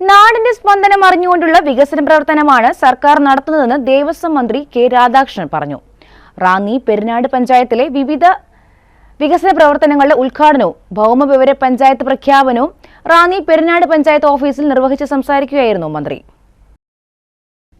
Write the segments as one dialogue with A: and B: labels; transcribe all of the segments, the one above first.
A: നാടിന്റെ സ്പന്ദനം അറിഞ്ഞുകൊണ്ടുള്ള വികസന പ്രവർത്തനമാണ് സർക്കാർ നടത്തുന്നതെന്ന് ദേവസ്വം മന്ത്രി കെ രാധാകൃഷ്ണൻ പറഞ്ഞു. റാന്നി പെരുനാട് പഞ്ചായത്തിലെ വിവിധ വികസന പ്രവർത്തനങ്ങളുടെ ഉദ്ഘാടനവും ഭൗമവിവര പഞ്ചായത്ത് പ്രഖ്യാപനവും റാന്നി പെരുനാട് പഞ്ചായത്ത് ഓഫീസിൽ നിർവഹിച്ച് സംസാരിക്കുകയായിരുന്നു മന്ത്രി.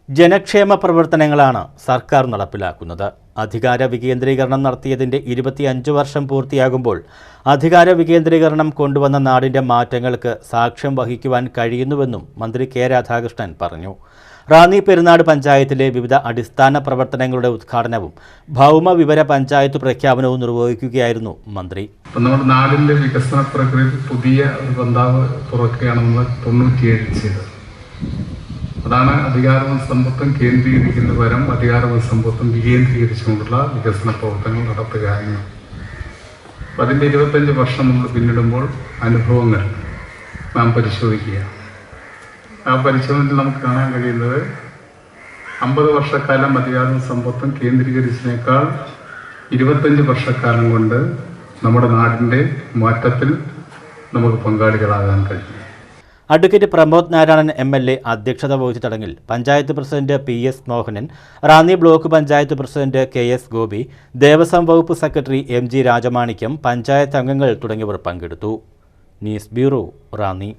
B: ജനക്ഷേമ പ്രവർത്തനങ്ങളാണ് സർക്കാർ നടപ്പിലാക്കുന്നത്. അധികാര വികേന്ദ്രീകരണം നടത്തിയതിന്റെ ഇരുപത്തിയഞ്ച് വർഷം പൂർത്തിയാകുമ്പോൾ അധികാര വികേന്ദ്രീകരണം കൊണ്ടുവന്ന നാടിന്റെ മാറ്റങ്ങൾക്ക് സാക്ഷ്യം വഹിക്കുവാൻ കഴിയുന്നുവെന്നും മന്ത്രി കെ രാധാകൃഷ്ണൻ പറഞ്ഞു. റാന്നി പെരുന്നാട് പഞ്ചായത്തിലെ വിവിധ അടിസ്ഥാന പ്രവർത്തനങ്ങളുടെ ഉദ്ഘാടനവും ഭൗമ വിവര പഞ്ചായത്ത് പ്രഖ്യാപനവും നിർവഹിക്കുകയായിരുന്നു മന്ത്രി.
C: നമ്മുടെ നാടിന്റെ വികസന പ്രക്രിയയിൽ പുതിയ ഒരു ബന്ധാവ് തുറക്കുകയാണ് നമ്മൾ ചെയ്തത് അതാണ് അധികാരവും സമ്പത്തും കേന്ദ്രീകരിക്കുന്ന പരം അധികാരവും സമ്പത്തും വികേന്ദ്രീകരിച്ചുകൊണ്ടുള്ള വികസന പ്രവർത്തനങ്ങൾ നടത്തുക എന്ന് അതിന്റെ ഇരുപത്തഞ്ച് വർഷം നമ്മൾ പിന്നിടുമ്പോൾ അനുഭവങ്ങൾ നാം പരിശോധിക്കുക. ആ പരിശോധനയിൽ നമുക്ക് കാണാൻ കഴിയുന്നത് അമ്പത് വർഷക്കാലം അധികാരവും സമ്പത്തും കേന്ദ്രീകരിച്ചതിനേക്കാൾ ഇരുപത്തഞ്ച് വർഷക്കാലം കൊണ്ട് നമ്മുടെ നാടിന്റെ മാറ്റത്തിൽ നമുക്ക് പങ്കാളികളാകാൻ കഴിയും.
B: Advocate Pramod Narayanan M L A അധ്യക്ഷത വഹിച്ച ചടങ്ങിൽ panchayat president P S Mohanan Ranni block panchayat president K S Gopi Devaswom വകുപ്പ് secretary M G Rajamanickam panchayat അംഗങ്ങൾ തുടങ്ങിയവർ പങ്കെടുത്തു. News bureau Ranni.